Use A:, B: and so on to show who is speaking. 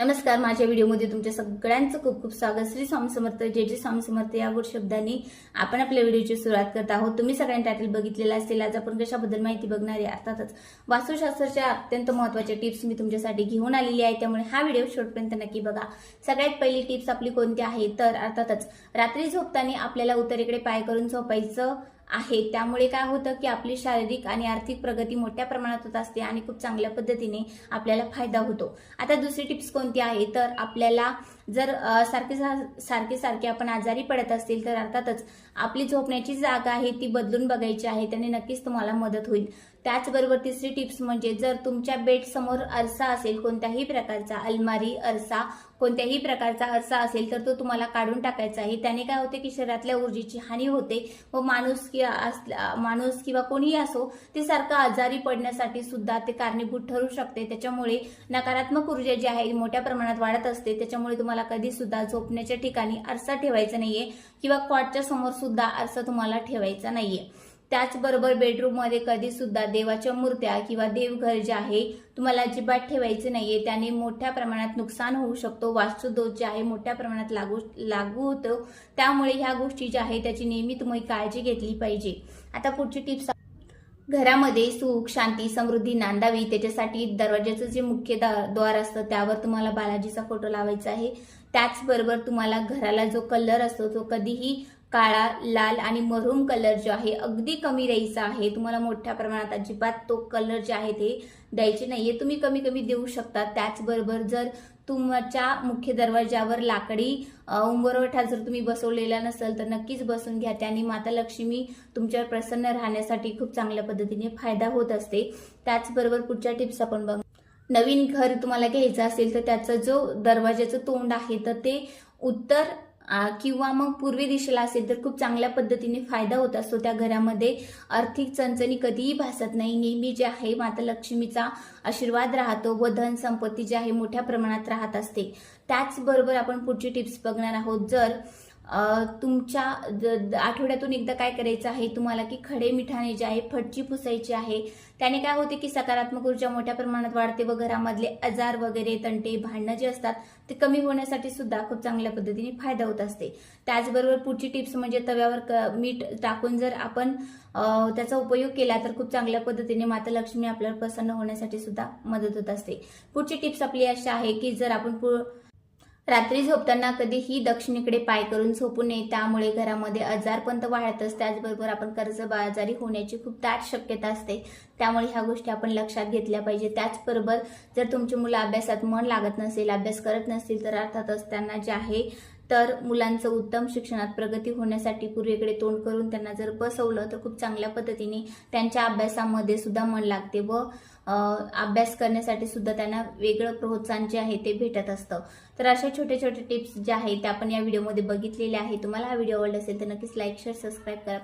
A: नमस्कार माझ्या व्हिडिओमध्ये तुमच्या सगळ्यांचं खूप खूप स्वागत. श्री स्वामी समर्थ जे जे स्वामी समर्थ या गोड शब्दांनी आपण आपल्या व्हिडिओची सुरुवात करत आहोत. तुम्ही सगळ्यांनी टायटल बघितलेला असेल आज आपण कशाबद्दल माहिती बघणार आहे? अर्थातच वास्तुशास्त्राच्या अत्यंत महत्त्वाच्या टिप्स मी तुमच्यासाठी घेऊन आलेली आहे. त्यामुळे हा व्हिडिओ शेवटपर्यंत नक्की बघा. सगळ्यात पहिली टिप्स आपली कोणती आहे? तर अर्थातच रात्री झोपताना आपल्याला उत्तरेकडे पाय करून झोपायचं आहे. त्यामुळे काय होतं की आपली शारीरिक आणि आर्थिक प्रगती मोठ्या प्रमाणात होत असते आणि खूप चांगल्या पद्धतीने आपल्याला फायदा होतो. आता दुसरी टिप्स कोणती आहे? तर आपल्याला जर सारखे सा- सारखे सारखे आपण आजारी पडत असतील तर अर्थातच आपली झोपण्याची जागा आहे ती बदलून बघायची आहे त्याने नक्कीच तुम्हाला मदत होईल. त्याचबरोबर तिसरी टिप्स म्हणजे जर तुमच्या बेड समोर आरसा असेल कोणत्याही प्रकारचा अलमारी आरसा कोणत्याही प्रकारचा आरसा असेल तर तो तुम्हाला काढून टाकायचा आहे. त्याने काय होते की शरीरातल्या ऊर्जेची हानी होते व माणूस किंवा असला- माणूस किंवा कोणीही असो ते सारखं आजारी पडण्यासाठी सुद्धा ते कारणीभूत ठरू शकते. त्याच्यामुळे नकारात्मक ऊर्जा जी आहे मोठ्या प्रमाणात वाढत असते. त्याच्यामुळे तुम्हाला कधी सुद्धा झोपण्याच्या ठिकाणी आरसा ठेवायचा नाहीये किंवा कॉटच्या समोर सुद्धा आरसा तुम्हाला ठेवायचा नाहीये. त्याचबरोबर बेडरूममध्ये कधी सुद्धा देवाच्या मूर्त्या किंवा देवघर जे आहे तुम्हाला अजिबात ठेवायचे नाहीये. त्याने मोठ्या प्रमाणात नुकसान होऊ शकतो. वास्तुदोष जे आहे मोठ्या प्रमाणात लागू लागू होतो. त्यामुळे ह्या गोष्टी ज्या आहे त्याची नेहमी तुम्ही काळजी घेतली पाहिजे. आता पुढची टिप्स घरामध्ये सुख शांती समृद्धी नांदावी. त्याच्यासाठी दरवाजाचं जे मुख्य द्वार असतं त्यावर तुम्हाला बालाजीचा फोटो लावायचा आहे. त्याचबरोबर तुम्हाला घराला जो कलर असतो तो कधीही काळा लाल आणि मरून कलर जो आहे अगदी कमी द्यायचा आहे. तुम्हाला मोठ्या प्रमाणात अजिबात तो कलर जे आहे ते द्यायचे नाहीये. तुम्ही कमी कमी देऊ शकता. त्याचबरोबर जर तुमच्या मुख्य दरवाजावर लाकडी उंबरवठा जर तुम्ही बसवलेला नसेल तर नक्कीच बसून घ्या. त्याने माता लक्ष्मी तुमच्यावर प्रसन्न राहण्यासाठी खूप चांगल्या पद्धतीने फायदा होत असते. त्याचबरोबर पुढच्या टिप्स आपण बघ नवीन घर तुम्हाला घ्यायचं असेल तर त्याचा जो दरवाजाचं तोंड आहे तर ते उत्तर किंवा मग पूर्वी दिशेला असेल तर खूप चांगल्या पद्धतीने फायदा होत असतो त्या घरामध्ये. आर्थिक चणचणी कधीही भासत नाही. नेहमी जे आहे माता लक्ष्मीचा आशीर्वाद राहतो व धन संपत्ती जी आहे मोठ्या प्रमाणात राहत असते. त्याचबरोबर आपण पुढची टिप्स बघणार आहोत. जर तुमच्या द- द- आठवड्यातून एकदा काय करायचं आहे तुम्हाला की खडे मिठाणे जे आहे फटची पुसायची आहे. त्याने काय होते की सकारात्मक ऊर्जा मोठ्या प्रमाणात वाढते व घरामधले आजार वगैरे तंटे भांडणं जे असतात ते कमी होण्यासाठी सुद्धा खूप चांगल्या पद्धतीने फायदा होत असते. त्याचबरोबर पुढची टिप्स म्हणजे तव्यावर क- मीठ टाकून जर आपण त्याचा उपयोग केला तर खूप चांगल्या पद्धतीने माता लक्ष्मी आपल्याला प्रसन्न होण्यासाठी सुद्धा मदत होत असते. पुढची टिप्स आपली अशी आहे की जर आपण पु- रात्री झोपताना कधीही दक्षिणेकडे पाय करून झोपू नये. त्यामुळे घरामध्ये आजारपंत वाढतच. त्याचबरोबर आपण कर्जबाजारी होण्याची खूप दाट शक्यता असते. त्यामुळे ह्या गोष्टी आपण लक्षात घेतल्या पाहिजे. त्याचबरोबर जर तुमची मुलं अभ्यासात मन लागत नसेल अभ्यास करत नसतील तर अर्थातच त्यांना जे आहे तर मुलांचं उत्तम शिक्षणात प्रगती होण्यासाठी पूर्वेकडे तोंड करून त्यांना जर बसवलं तर खूप चांगल्या पद्धतीने त्यांच्या अभ्यासामध्ये सुद्धा मन लागते व अभ्यास करण्यासाठी सुद्धा त्यांना वेगळं प्रोत्साहन जे आहे ते भेटत असतं. तर अशा छोटे छोटे टिप्स ज्या आहेत त्या आपण या व्हिडिओमध्ये बघितलेल्या आहे तुम्हाला हा व्हिडिओ आवडला असेल तर नक्कीच लाईक शेअर सबस्क्राईब करा.